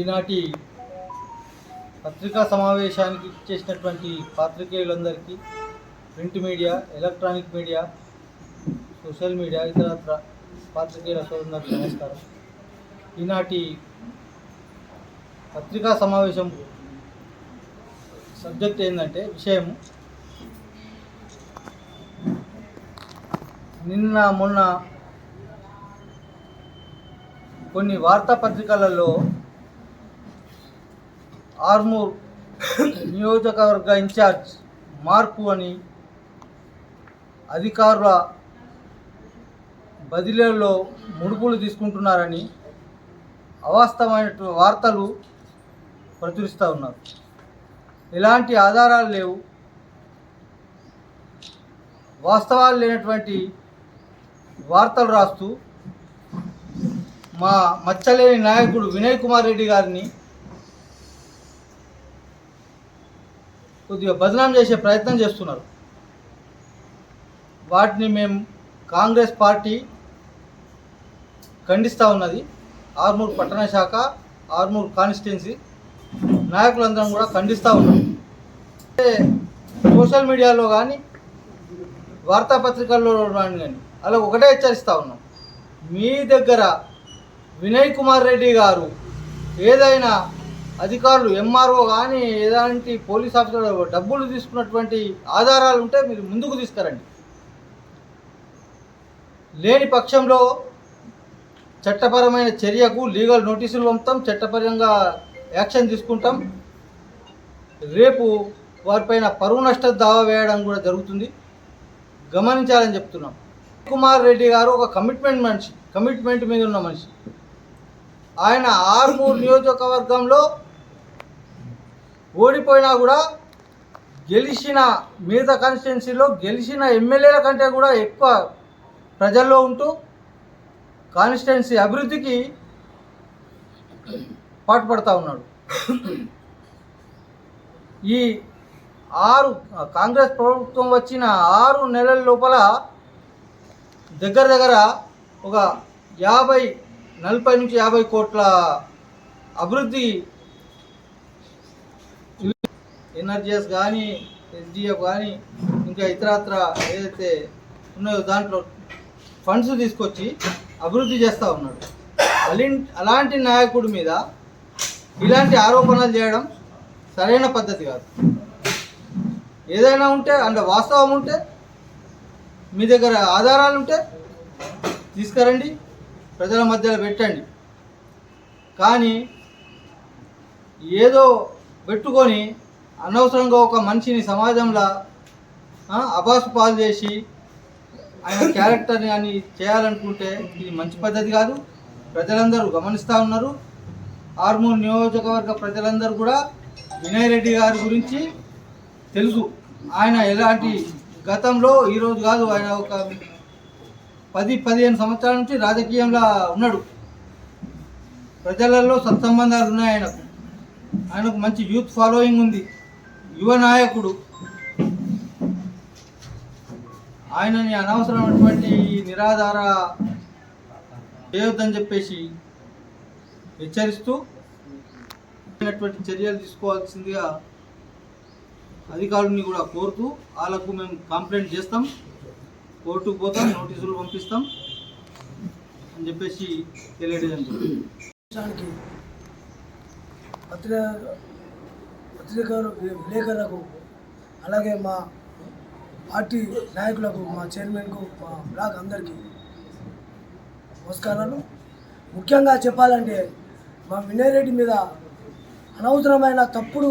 ఈనాటి పత్రికా సమావేశానికి చేసినటువంటి పాత్రికేయులందరికీ print media electronic media social media ఇతరత్ర పాత్రికేయుల సోదరులకు నమస్కారం. ఈనాటి పత్రికా సమావేశం సబ్జెక్ట్ ఏంటంటే విషయం నిన్న మొన్న కొన్ని వార్తాపత్రికలలో ఆర్మూర్ నియోజకవర్గ ఇన్ఛార్జ్ మార్పు అని అధికారుల బదిలీలలో ముడుపులు తీసుకుంటున్నారని అవాస్తవమైన వార్తలు ప్రచురిస్తూ ఉన్నారు. ఎలాంటి ఆధారాలు లేవు. వాస్తవాలు లేనటువంటి వార్తలు రాస్తూ మా మచ్చలేని నాయకుడు వినయ్ కుమార్ రెడ్డి గారిని కొద్దిగా బదనాం చేసే ప్రయత్నం చేస్తున్నారు. వాటిని మేము కాంగ్రెస్ పార్టీ ఖండిస్తూ ఉన్నది. ఆర్మూర్ పట్టణ శాఖ ఆర్మూర్ కాన్స్టిట్యున్సీ నాయకులందరం కూడా ఖండిస్తూ ఉన్నాం. అంటే సోషల్ మీడియాలో కానీ వార్తాపత్రికల్లో కానీ కానీ అలా ఒకటే హెచ్చరిస్తూ ఉన్నాం. మీ దగ్గర వినయ్ కుమార్ రెడ్డి గారు ఏదైనా అధికారులు ఎంఆర్ఓ కానీ ఎలాంటి పోలీస్ ఆఫీసర్ డబ్బులు తీసుకున్నటువంటి ఆధారాలు ఉంటే మీరు ముందుకు తీసుకురండి. లేని పక్షంలో చట్టపరమైన చర్యకు లీగల్ నోటీసులు పంపుతాం చట్టపరంగా యాక్షన్ తీసుకుంటాం. రేపు వారిపైన పరువు నష్ట దావా వేయడం కూడా జరుగుతుంది. గమనించాలని చెప్తున్నాం. కుమార్ రెడ్డి గారు ఒక కమిట్మెంట్ మనిషి కమిట్మెంట్ మీద ఉన్న మనిషి. ఆయన ఆర్మూర్ నియోజకవర్గంలో ఓడిపోయినా కూడా గెలిచిన మిగతా కాన్స్టిట్యున్సీలో గెలిచిన ఎమ్మెల్యేల కంటే కూడా ఎక్కువ ప్రజల్లో ఉంటూ కాన్స్టిట్యున్సీ అభివృద్ధికి పాటుపడతా ఉన్నాడు. ఈ ఆరు కాంగ్రెస్ ప్రభుత్వం వచ్చిన ఆరు నెలల లోపల దగ్గర దగ్గర ఒక యాభై నలభై నుంచి యాభై కోట్ల అభివృద్ధి ఎన్ఆర్జిఎస్ కానీ ఎస్డిఎఫ్ కానీ ఇంకా ఇతరత్ర ఏదైతే ఉన్నాయో దాంట్లో ఫండ్స్ తీసుకొచ్చి అభివృద్ధి చేస్తూ ఉన్నాడు. అలి అలాంటి నాయకుడి మీద ఇలాంటి ఆరోపణలు చేయడం సరైన పద్ధతి కాదు. ఏదైనా ఉంటే అంటే వాస్తవం ఉంటే మీ దగ్గర ఆధారాలు ఉంటే తీసుకురండి ప్రజల మధ్యలో పెట్టండి. కానీ ఏదో పెట్టుకొని అనవసరంగా ఒక మనిషిని సమాజంలో అబాసు పాలు చేసి ఆయన క్యారెక్టర్ని అని చేయాలనుకుంటే ఇది మంచి పద్ధతి కాదు. ప్రజలందరూ గమనిస్తూ ఉన్నారు. ఆర్మూర్ నియోజకవర్గ ప్రజలందరూ కూడా వినయ్ రెడ్డి గారి గురించి తెలుసు. ఆయన ఎలాంటి గతంలో ఈరోజు కాదు ఆయన ఒక పది పదిహేను సంవత్సరాల నుంచి రాజకీయంలో ఉన్నాడు. ప్రజలలో సత్సంబంధాలు ఉన్నాయి ఆయనకు. ఆయనకు మంచి యూత్ ఫాలోయింగ్ ఉంది. యువ నాయకుడు ఆయనని అనవసరమైనటువంటి నిరాధార చేయొద్దని చెప్పేసి హెచ్చరిస్తూ చర్యలు తీసుకోవాల్సిందిగా అధికారుల్ని కూడా కోరుతూ వాళ్ళకు మేము కంప్లైంట్ చేస్తాం కోర్టుకు పోతాం నోటీసులు పంపిస్తాం అని చెప్పేసి తెలియడం జరుగుతుంది. పత్రిక పత్రికలు విలేకరులకు అలాగే మా పార్టీ నాయకులకు మా చైర్మన్కు మా బ్లాక్ అందరికీ నమస్కారాలు. ముఖ్యంగా చెప్పాలంటే మా వినయ్ రెడ్డి మీద అనవసరమైన తప్పుడు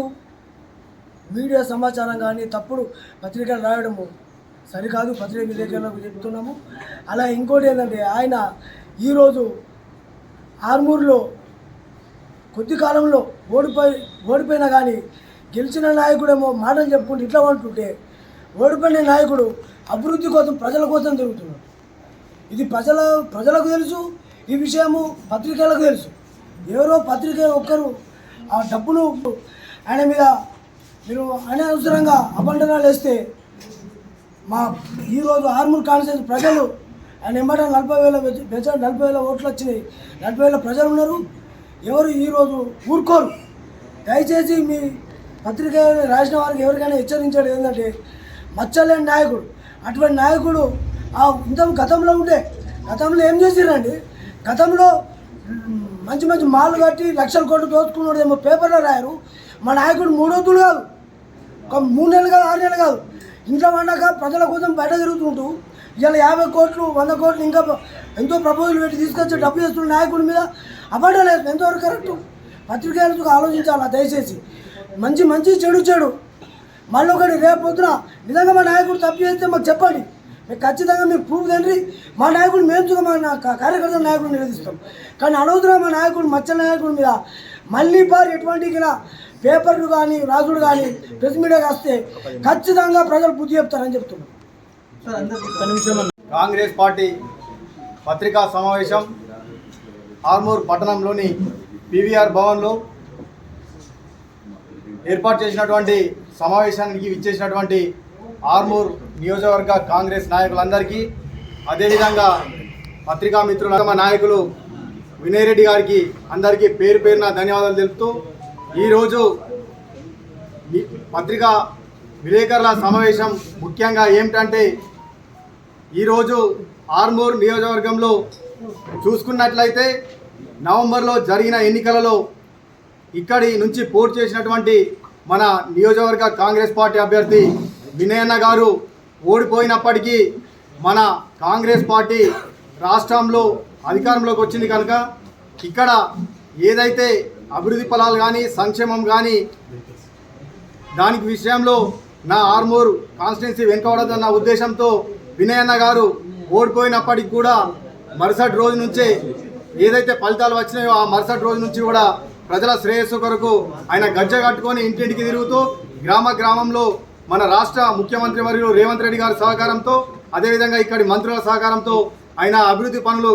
మీడియా సమాచారం కానీ తప్పుడు పత్రికలు రాయడము సరికాదు. పత్రిక విలేకరులకు చెప్తున్నాము. అలా ఇంకోటి ఏంటంటే ఆయన ఈరోజు ఆర్మూర్లో కొద్ది కాలంలో ఓడిపోయి ఓడిపోయినా కానీ గెలిచిన నాయకుడేమో మాటలు చెప్పుకుంటూ ఇట్లా అంటుంటే ఓడిపోయిన నాయకుడు అభివృద్ధి కోసం ప్రజల కోసం తిరుగుతున్నాడు. ఇది ప్రజల ప్రజలకు తెలుసు ఈ విషయము పత్రికలకు తెలుసు. ఎవరో పత్రిక ఒక్కరు ఆ డబ్బును ఆయన మీద మీరు అనవసరంగా అబండనాలు వేస్తే మా ఈరోజు ఆర్మూర్ కాన్స్టిట్యూన్సీ ప్రజలు ఆయన ఎమ్మట నలభై వేల మెజ- నలభై వేల ఓట్లు వచ్చినాయి. నలభై వేల ప్రజలు ఉన్నారు. ఎవరు ఈరోజు ఊరుకోరు. దయచేసి మీ పత్రిక రాసిన వారికి ఎవరికైనా హెచ్చరించాడు ఏంటంటే మచ్చలేని నాయకుడు. అటువంటి నాయకుడు ఆ ఇంత గతంలో ఉండే గతంలో ఏం చేసిరండి గతంలో మంచి మంచి మాలు కట్టి లక్షల కోట్లు దోచుకున్నాడు ఏమో పేపర్లో రాయరు. మా నాయకుడు మూడొద్దులు కాదు. ఒక మూడు నెలలు కాదు ఆరు నెలలు కాదు. ఇంట్లో వండక ప్రజల కోసం బయట తిరుగుతుంటూ ఇలా యాభై కోట్లు వంద కోట్లు ఇంకా ఎంతో ప్రపోజల్ పెట్టి తీసుకొచ్చి డబ్బు చేస్తున్న నాయకుడి మీద అబద్ధాలు ఎంతవరకు కరెక్ట్? పత్రికలకు ఆలోచించాలా? దయచేసి. మంచి మంచి చెడు చెడు. మళ్ళీ ఒకటి రేపు నిజంగా మా నాయకుడు తప్పు చేస్తే మాకు చెప్పండి. మీకు ఖచ్చితంగా మీకు ప్రూఫ్ తండ్రి. మా నాయకుడు మేము చూడ మా కార్యకర్త కార్యకర్తల నాయకుడు నివేదిస్తాం కానీ అనవసరం మా నాయకుడు మత్స్య నాయకుడి మీద మళ్ళీ పారు ఎటువంటి ఇలా పేపర్లు కానీ రాజుడు కానీ ప్రెస్ మీడియాకి వస్తే ఖచ్చితంగా ప్రజలు బుద్ధి చెప్తారని చెప్తున్నాం. కాంగ్రెస్ పార్టీ పత్రికా సమావేశం ఆర్మూర్ పట్టణంలోని పీవీఆర్ భవన్లో ఏర్పాటు చేసినటువంటి సమావేశానికి విచ్చేసినటువంటి ఆర్మూర్ నియోజకవర్గ కాంగ్రెస్ నాయకులందరికీ అదేవిధంగా పత్రికా మిత్రుల మా నాయకులు వినయ్ రెడ్డి గారికి అందరికీ పేరు పేరున ధన్యవాదాలు తెలుపుతూ ఈరోజు పత్రికా విలేకరుల సమావేశం ముఖ్యంగా ఏమిటంటే ఈరోజు ఆర్మూర్ నియోజకవర్గంలో చూసుకున్నట్లయితే నవంబర్లో జరిగిన ఎన్నికలలో ఇక్కడి నుంచి పోటీ చేసినటువంటి మన నియోజకవర్గ కాంగ్రెస్ పార్టీ అభ్యర్థి వినయన్న గారు ఓడిపోయినప్పటికీ మన కాంగ్రెస్ పార్టీ రాష్ట్రంలో అధికారంలోకి వచ్చింది కనుక ఇక్కడ ఏదైతే అభివృద్ధి ఫలాలు కానీ సంక్షేమం కానీ దానికి విషయంలో నా ఆర్మూర్ కాన్స్టిట్యున్సీ వెనుకబడదన్న ఉద్దేశంతో వినయన్న గారు ఓడిపోయినప్పటికి కూడా మరుసటి రోజు నుంచే ఏదైతే ఫలితాలు వచ్చినాయో ఆ మరుసటి రోజు నుంచి కూడా ప్రజల శ్రేయస్సు కొరకు ఆయన గజ్జ కట్టుకొని ఇంటింటికి తిరుగుతూ గ్రామ గ్రామంలో మన రాష్ట్ర ముఖ్యమంత్రి మరియు రేవంత్ రెడ్డి గారి సహకారంతో అదేవిధంగా ఇక్కడి మంత్రుల సహకారంతో ఆయన అభివృద్ధి పనులు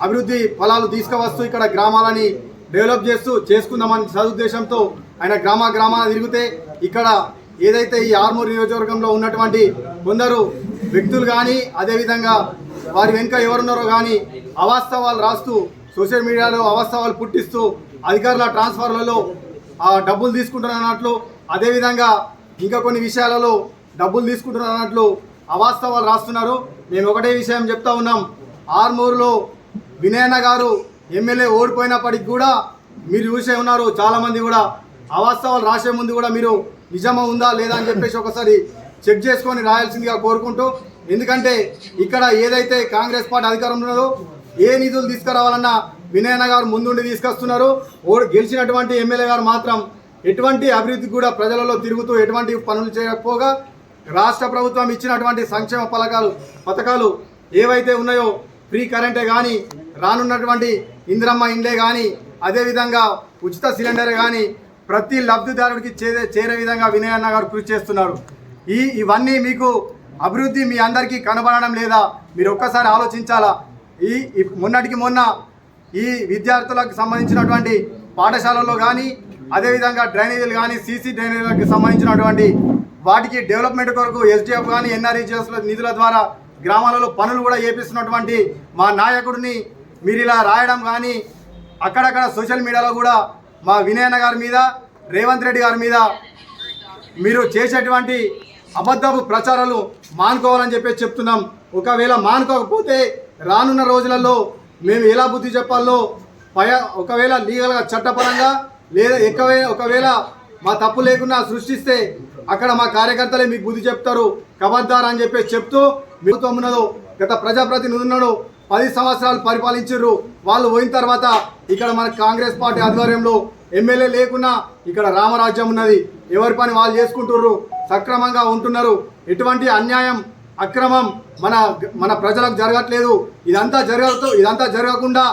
అభివృద్ధి ఫలాలు తీసుకువస్తూ ఇక్కడ గ్రామాలని డెవలప్ చేస్తూ చేసుకుందామని సదుద్దేశంతో ఆయన గ్రామ గ్రామాన తిరిగితే ఇక్కడ ఏదైతే ఈ ఆర్మూర్ నియోజకవర్గంలో ఉన్నటువంటి కొందరు వ్యక్తులు కానీ అదేవిధంగా వారి వెనుక ఎవరున్నారో కానీ అవాస్తవాలు రాస్తూ సోషల్ మీడియాలో అవాస్తవాలు పుట్టిస్తూ అధికారుల ట్రాన్స్ఫర్లలో డబ్బులు డబ్బులు అన్నట్లు అదేవిధంగా ఇంకా కొన్ని విషయాలలో డబ్బులు తీసుకుంటున్నట్లు అవాస్తవాలు రాస్తున్నారు. మేము ఒకటే విషయం చెప్తా ఉన్నాం. ఆర్మూరులో వినయన్న గారు ఎమ్మెల్యే ఓడిపోయినప్పటికి కూడా మీరు చూసే ఉన్నారు చాలామంది కూడా. అవాస్తవాలు రాసే ముందు కూడా మీరు నిజమా ఉందా లేదా అని చెప్పేసి ఒకసారి చెక్ చేసుకొని రాయాల్సిందిగా కోరుకుంటూ ఎందుకంటే ఇక్కడ ఏదైతే కాంగ్రెస్ పార్టీ అధికారంలో ఉన్నదో ఏ నిధులు తీసుకురావాలన్నా వినయన గారు ముందుండి తీసుకొస్తున్నారు. ఓడి గెలిచినటువంటి ఎమ్మెల్యే గారు మాత్రం ఎటువంటి అభివృద్ధి కూడా ప్రజలలో తిరుగుతూ ఎటువంటి పనులు చేయకపోగా రాష్ట్ర ప్రభుత్వం ఇచ్చినటువంటి సంక్షేమ పథకాలు పథకాలు ఏవైతే ఉన్నాయో ఫ్రీ కరెంటే కానీ రానున్నటువంటి ఇందిరమ్మ ఇండ్లే కానీ అదేవిధంగా ఉచిత సిలిండర్ కానీ ప్రతి లబ్ధిదారుడికి చేరే చేరే విధంగా వినయన్న గారు కృషి చేస్తున్నారు. ఈ ఇవన్నీ మీకు అభివృద్ధి మీ అందరికీ కనబడడం లేదా మీరు ఒక్కసారి ఆలోచించాలా? ఈ మొన్నటికి మొన్న ఈ విద్యార్థులకు సంబంధించినటువంటి పాఠశాలల్లో కానీ అదేవిధంగా డ్రైనేజీలు కానీ సీసీ డ్రైనేజీలకు సంబంధించినటువంటి వాటికి డెవలప్మెంట్ కొరకు ఎస్డిఎఫ్ కానీ ఎన్ఆర్ఈజిఎస్ నిధుల ద్వారా గ్రామాలలో పనులు కూడా చేపిస్తున్నటువంటి మా నాయకుడిని మీరు ఇలా రాయడం కానీ అక్కడక్కడ సోషల్ మీడియాలో కూడా మా వినయన్న గారి మీద రేవంత్ రెడ్డి గారి మీద మీరు చేసేటువంటి అబద్ధపు ప్రచారాలు మానుకోవాలని చెప్పేసి చెప్తున్నాం. ఒకవేళ మానుకోకపోతే రానున్న రోజులలో మేము ఎలా బుద్ధి చెప్పాలో పయ ఒకవేళ లీగల్గా చట్టపరంగా లేదా ఎక్కువే ఒకవేళ మా తప్పు లేకుండా సృష్టిస్తే అక్కడ మా కార్యకర్తలే మీకు బుద్ధి చెప్తారు కబద్దార్ అని చెప్పేసి చెప్తూ ప్రభుత్వం ఉన్నదో గత ప్రజాప్రతినిధి ఉన్నాడు పది సంవత్సరాలు పరిపాలించారు వాళ్ళు పోయిన తర్వాత ఇక్కడ మన కాంగ్రెస్ పార్టీ ఆధ్వర్యంలో ఎమ్మెల్యే లేకున్నా ఇక్కడ రామరాజ్యం ఉన్నది. ఎవరి పని వాళ్ళు చేసుకుంటుర్రు సక్రమంగా ఉంటున్నారు. ఎటువంటి అన్యాయం అక్రమం మన మన ప్రజలకు జరగట్లేదు. ఇదంతా జరగదు ఇదంతా జరగకుండా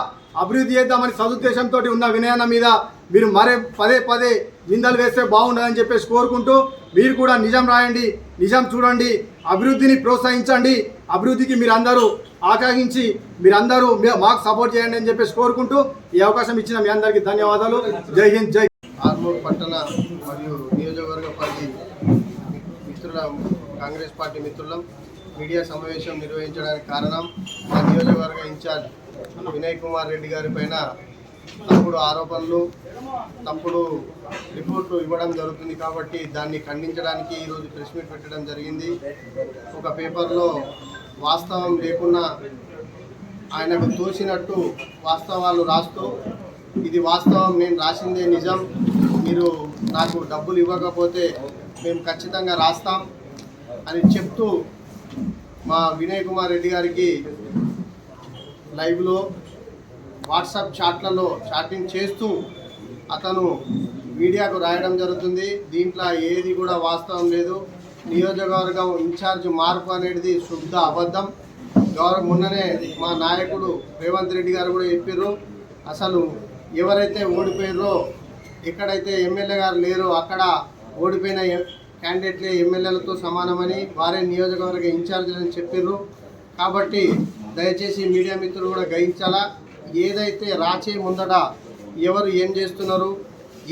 అభివృద్ధి చేద్దామని సదుద్దేశంతో ఉన్న వినయాన్న మీద మీరు మరే పదే పదే నిందలు వేస్తే బాగుండదని చెప్పేసి కోరుకుంటూ మీరు కూడా నిజం రాయండి నిజం చూడండి అభివృద్ధిని ప్రోత్సహించండి అభివృద్ధికి మీరందరూ ఆకాంక్షించి మీరందరూ మే- మాకు సపోర్ట్ చేయండి అని చెప్పేసి కోరుకుంటూ ఈ అవకాశం ఇచ్చిన మీ అందరికీ ధన్యవాదాలు. జై హింద్ జై ఆర్మూర్ పట్టణ మరియు నియోజకవర్గ పార్టీ మిత్రుల కాంగ్రెస్ పార్టీ మిత్రులం మీడియా సమావేశం నిర్వహించడానికి కారణం మా నియోజకవర్గ ఇన్ఛార్జ్ వినయ్ కుమార్ రెడ్డి గారి పైన తప్పుడు ఆరోపణలు తప్పుడు రిపోర్ట్లు ఇవ్వడం జరుగుతుంది కాబట్టి దాన్ని ఖండించడానికి ఈరోజు ప్రెస్ మీట్ పెట్టడం జరిగింది. ఒక పేపర్లో వాస్తవం లేకున్నా ఆయనకు తోసినట్టు వాస్తవాలు రాస్తూ ఇది వాస్తవం నేను రాసిందే నిజం. మీరు నాకు డబ్బులు ఇవ్వకపోతే మేము ఖచ్చితంగా రాస్తాం అని చెప్తూ మా వినయ్ కుమార్ రెడ్డి గారికి లైవ్లో వాట్సాప్ చాట్లలో చాటింగ్ చేస్తూ అతను మీడియాకు రాయడం జరుగుతుంది. దీంట్లో ఏది కూడా వాస్తవం లేదు. నియోజకవర్గం ఇన్ఛార్జ్ మార్పు అనేది శుద్ధ అబద్ధం. గౌరవ మొన్ననే మా నాయకుడు రేవంత్ రెడ్డి గారు కూడా చెప్పారు అసలు ఎవరైతే ఓడిపోయారో ఎక్కడైతే ఎమ్మెల్యే గారు లేరో అక్కడ ఓడిపోయిన క్యాండిడేట్లే ఎమ్మెల్యేలతో సమానమని వారే నియోజకవర్గ ఇన్ఛార్జీలని చెప్పారు కాబట్టి దయచేసి మీడియా మిత్రులు కూడా గ్రహించాలా ఏదైతే రాచే ముందట ఎవరు ఏం చేస్తున్నారు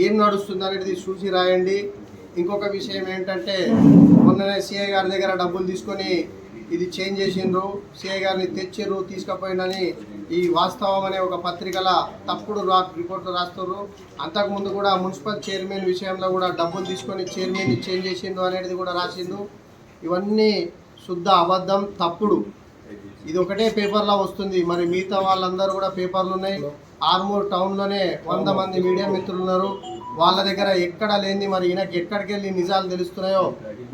ఏం నడుస్తుంది అనేది చూసి రాయండి. ఇంకొక విషయం ఏంటంటే మొన్ననే సిఐ గారి దగ్గర డబ్బులు తీసుకొని ఇది చేంజ్ చేసిండ్రు. సిఐ గారిని తెచ్చిర్రు తీసుకుపోయిందని ఈ వాస్తవం అనే ఒక పత్రికల తప్పుడు రా రిపోర్ట్లు రాస్తారు అంతకుముందు కూడా మున్సిపల్ చైర్మన్ విషయంలో కూడా డబ్బులు తీసుకొని చైర్మన్ని చేంజ్ చేసిండు అనేది కూడా రాసిండు ఇవన్నీ శుద్ధ అబద్ధం తప్పుడు. ఇది ఒకటే పేపర్లో వస్తుంది. మరి మిగతా వాళ్ళందరూ కూడా పేపర్లు ఉన్నాయి. ఆర్మూర్ టౌన్లోనే వంద మంది మీడియా మిత్రులు ఉన్నారు వాళ్ళ దగ్గర ఎక్కడ లేని మరి ఈయనకి ఎక్కడికి వెళ్ళి నిజాలు తెలుస్తున్నాయో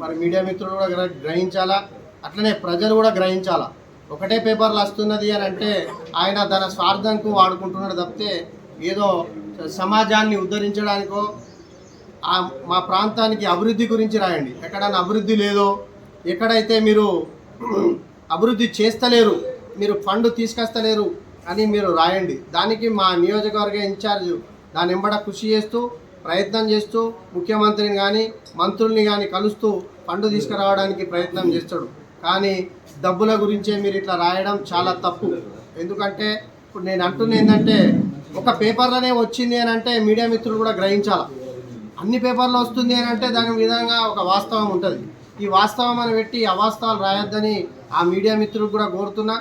మరి మీడియా మిత్రులు కూడా గ్రహించాలా? అట్లనే ప్రజలు కూడా గ్రహించాలా? ఒకటే పేపర్లు వస్తున్నది అని అంటే ఆయన తన స్వార్థంకు వాడుకుంటున్నాడు తప్పితే ఏదో సమాజాన్ని ఉద్ధరించడానికో మా ప్రాంతానికి అభివృద్ధి గురించి రాయండి. ఎక్కడైనా అభివృద్ధి లేదో ఎక్కడైతే మీరు అభివృద్ధి చేస్తలేరు మీరు ఫండ్ తీసుకొస్తలేరు అని మీరు రాయండి. దానికి మా నియోజకవర్గ ఇన్ఛార్జ్ దాని వెంబడ కృషి చేస్తూ ప్రయత్నం చేస్తూ ముఖ్యమంత్రిని కానీ మంత్రుల్ని కానీ కలుస్తూ ఫండ్ తీసుకురావడానికి ప్రయత్నం చేస్తాడు. కానీ డబ్బుల గురించే మీరు ఇట్లా రాయడం చాలా తప్పు. ఎందుకంటే ఇప్పుడు నేను అంటున్న ఏంటంటే ఒక పేపర్లోనే వచ్చింది అని అంటే మీడియా మిత్రులు కూడా గ్రహించాలి? అన్ని పేపర్లో వస్తుంది అని అంటే దాని విధంగా ఒక వాస్తవం ఉంటుంది. ఈ వాస్తవం అని పెట్టి అవాస్తవాలు రాయొద్దని ఆ మీడియా మిత్రులకు కూడా కోరుతున్నా.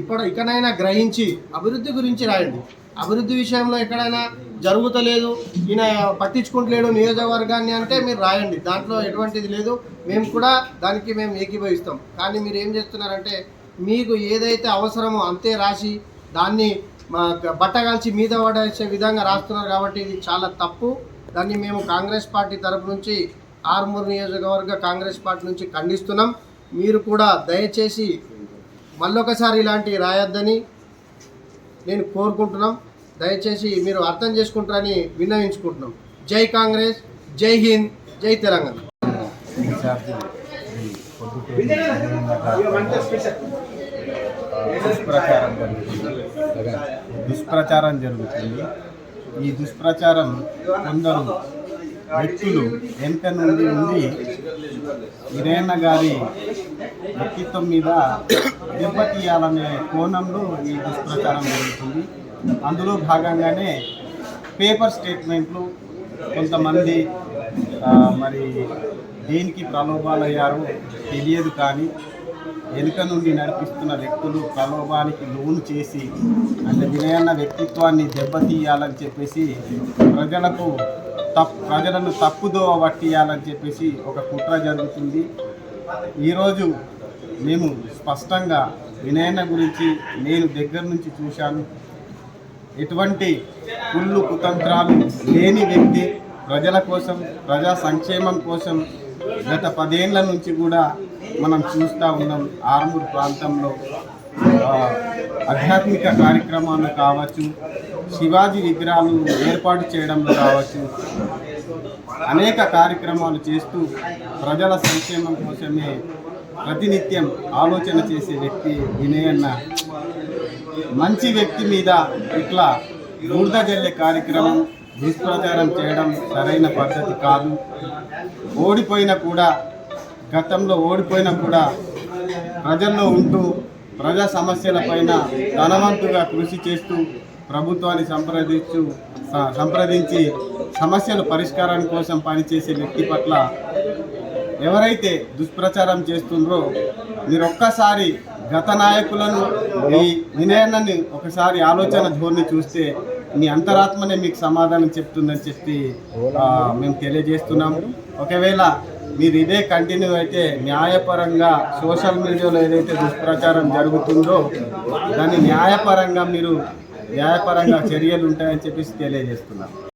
ఇప్పుడు ఇకనైనా గ్రహించి అభివృద్ధి గురించి రాయండి. అభివృద్ధి విషయంలో ఎక్కడైనా జరుగుతలేదు ఈయన పట్టించుకుంటలేడు నియోజకవర్గాన్ని అంటే మీరు రాయండి. దాంట్లో ఎటువంటిది లేదు. మేము కూడా దానికి మేము ఏకీభవిస్తాం. కానీ మీరు ఏం చేస్తున్నారంటే మీకు ఏదైతే అవసరమో అంతే రాసి దాన్ని మా బట్టగాల్చి మీద పడేసే విధంగా రాస్తున్నారు కాబట్టి ఇది చాలా తప్పు. దాన్ని మేము కాంగ్రెస్ పార్టీ తరపు నుంచి ఆర్మూర్ నియోజకవర్గ కాంగ్రెస్ పార్టీ నుంచి ఖండిస్తున్నాం. మీరు కూడా దయచేసి మళ్ళొకసారి ఇలాంటివి రాయొద్దని నేను కోరుకుంటున్నాం. దయచేసి మీరు అర్థం చేసుకుంటారని విన్నవించుకుంటున్నాం. జై కాంగ్రెస్ జై హింద్ జై తెలంగాణ. దుష్ప్రచారం జరుగుతుంది. దుష్ప్రచారం జరుగుతుంది. ఈ దుష్ప్రచారం కొందరు వ్యక్తులు ఎంత నుండి ఉండి వీరేణ గారి వ్యక్తిత్వం మీద దెబ్బతీయాలనే కోణంలో ఈ దుష్ప్రచారం జరుగుతుంది. అందులో భాగంగానే పేపర్ స్టేట్మెంట్లు కొంతమంది మరి దేనికి ప్రలోభాలయ్యారో తెలియదు కానీ వెనుక నుండి నడిపిస్తున్న వ్యక్తులు ప్రలోభానికి లోను చేసి అంటే వినయన్న వ్యక్తిత్వాన్ని దెబ్బతీయాలని చెప్పేసి ప్రజలకు తప్ ప్రజలను తప్పుదోవ పట్టియాలని చెప్పేసి ఒక కుట్ర జరుగుతుంది. ఈరోజు మేము స్పష్టంగా వినయన్న గురించి నేను దగ్గర నుంచి చూశాను. ఎటువంటి కుళ్ళు కుతంత్రాలు లేని వ్యక్తి ప్రజల కోసం ప్రజా సంక్షేమం కోసం గత పదేళ్ళ నుంచి కూడా మనం చూస్తూ ఉన్నాం. ఆర్మూర్ ప్రాంతంలో ఆధ్యాత్మిక కార్యక్రమాలు కావచ్చు శివాజీ విగ్రహాలు ఏర్పాటు చేయడంలో కావచ్చు అనేక కార్యక్రమాలు చేస్తూ ప్రజల సంక్షేమం కోసమే ప్రతినిత్యం ఆలోచన చేసే వ్యక్తి వినయన్న. మంచి వ్యక్తి మీద ఇట్లా బూడిద జల్లే కార్యక్రమం దుష్ప్రచారం చేయడం సరైన పద్ధతి కాదు. ఓడిపోయినా కూడా గతంలో ఓడిపోయినా కూడా ప్రజల్లో ఉంటూ ప్రజా సమస్యలపైన ధనవంతుగా కృషి చేస్తూ ప్రభుత్వాన్ని సంప్రదిస్తూ సంప్రదించి సమస్యల పరిష్కారం కోసం పనిచేసే వ్యక్తి పట్ల ఎవరైతే దుష్ప్రచారం చేస్తుండ్రో మీరు ఒక్కసారి గత నాయకులను ఈ వినయనని ఒకసారి ఆలోచన ధోరణి చూస్తే మీ అంతరాత్మనే మీకు సమాధానం చెప్తుందని చెప్పి మేము తెలియజేస్తున్నాము ఒకవేళ మీరు ఇదే కంటిన్యూ అయితే న్యాయపరంగా సోషల్ మీడియాలో ఏదైతే దుష్ప్రచారం జరుగుతుందో దాన్ని న్యాయపరంగా మీరు న్యాయపరంగా చర్యలు ఉంటాయని చెప్పేసి తెలియజేస్తున్నారు